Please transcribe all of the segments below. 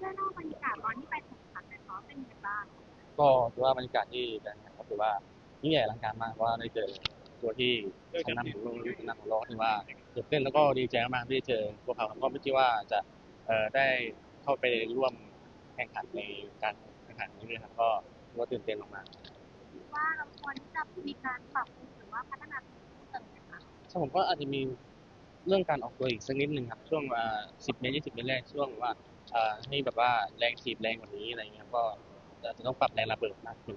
ช่วยเล่าบรรยากาศตอนที่ไปแข่งขันหน่อยคะเป็นยังไงบ้างก็ถือว่าบรรยากาศที่แบงค์ก็ถือว่ายิ่งใหญ่อลังการมากเพราะว่าได้เจอตัวที่ชนะของโลกชนะของโลกถือว่าตื่นเต้นแล้วก็ดีใจมากที่ได้เจอพวกเขาก็ไม่คิดว่าจะเอ่อได้เข้าไปร่วมแข่งขันในการแข่งขันนี้เลยครับก็ถือว่าตื่นเต้นมากคิดว่าเราควรที่จะมีการปรับปรุงหรือว่าพัฒนาตัวเองเติมไหมคะๆสำหรับผมก็อาจจะมีเรื่องการออกตัวอีกสักนิดหนึ่งครับช่วงอ่า10เมตร20เมตรแรกช่วงว่า ให้แบบว่าแรงถีบแรงกว่านี้อะไรเงี้ยครับก็อาจจะต้องปรับแรงระเบิดมากขึ้น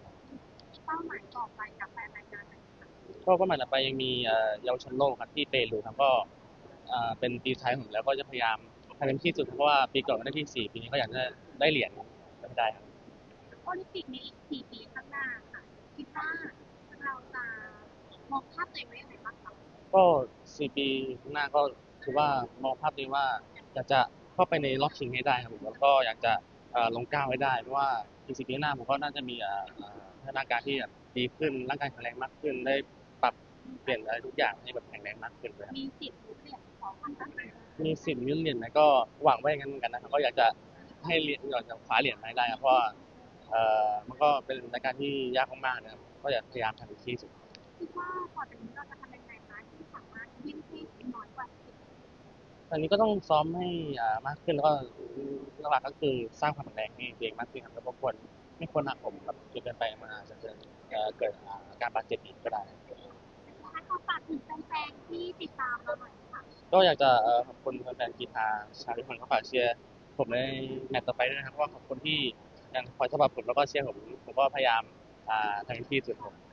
เป้าหมายต่อไปกับแฟนรายการไหนคะก็ก็หมายต่อไปยังมีเอ่อเยาวชนโลกครับที่เปรูครับก็อ่าเป็นปีท้ายของผมแล้วก็จะพยายามทำเต็มที่สุดเพราะว่าปีก่อนก็ได้ที่สี่ปีนี้ก็อยากจะได้เหรียญก็ไม่ได้ครับโอลิมปิกในอีกสี่ปีข้างหน้าค่ะคิดว่าเราจะมองภาพตัวเองไว้ยังไงบ้างคะก็สี่ปีข้างหน้าก็ถือว่ามองภาพนี้ว่าอยากจะ เข้าไปในรอบชิงให้ได้ครับผมแล้วก็อยากจะเอ่อลงก้าวให้ได้เพราะว่าอีกสี่ปีข้างหน้าผมก็น่าจะมีเอ่อเอ่อพัฒนาการที่แบบดีขึ้นร่างกายแข็งแรงมากขึ้น ได้ปรับเปลี่ยนอะไรทุกอย่างให้แบบแข็งแรงมากขึ้นเลยครับมีสิทธิ์ลุ้นเหรียญของพันธุ์ไหนมีสิทธิ์ลุ้นเหรียญไหมก็หวังไว้อย่างนั้นเหมือนกันนะครับก็อยากจะให้เหรียญอยากจะคว้าเหรียญมาให้ได้ครับเพราะว่าเอ่อมันก็เป็นรายการที่ยากมากๆนะครับก็อยากพยายามทำให้ดีที่สุด คิดว่าต่อจากนี้เราจะทำยังไงคะที่สามารถวิ่งให้น้อยกว่าสิบ ต อนนี้ก็ต้องซ้อมให้อ่ามากขึ้นแล้วก็หลักๆก็คือสร้างความแข็งแรงให้ตัวเองมากขึ้นครับแล้วก็ควรไม่ควรหักผมแบบจนเกินไปมันอาจจะเกิดเอ่อเกิดอ่าอาการบาดเจ็บอีกก็ได้ถ้าเขาฝากถึงแฟนๆที่ติดตามเราหน่อยค่ะก็อยากจะเอ่อขอบคุณแฟนๆกีฬาชาวทุกคนเขาฝากเชียร์ผมในแมตช์ต่อไปด้วยนะครับเพราะว่าขอบคุณที่ยังคอยสนับสนุนแล้วก็เชียร์ผมผมก็พยายามอ่าทำให้ดีที่สุดครับ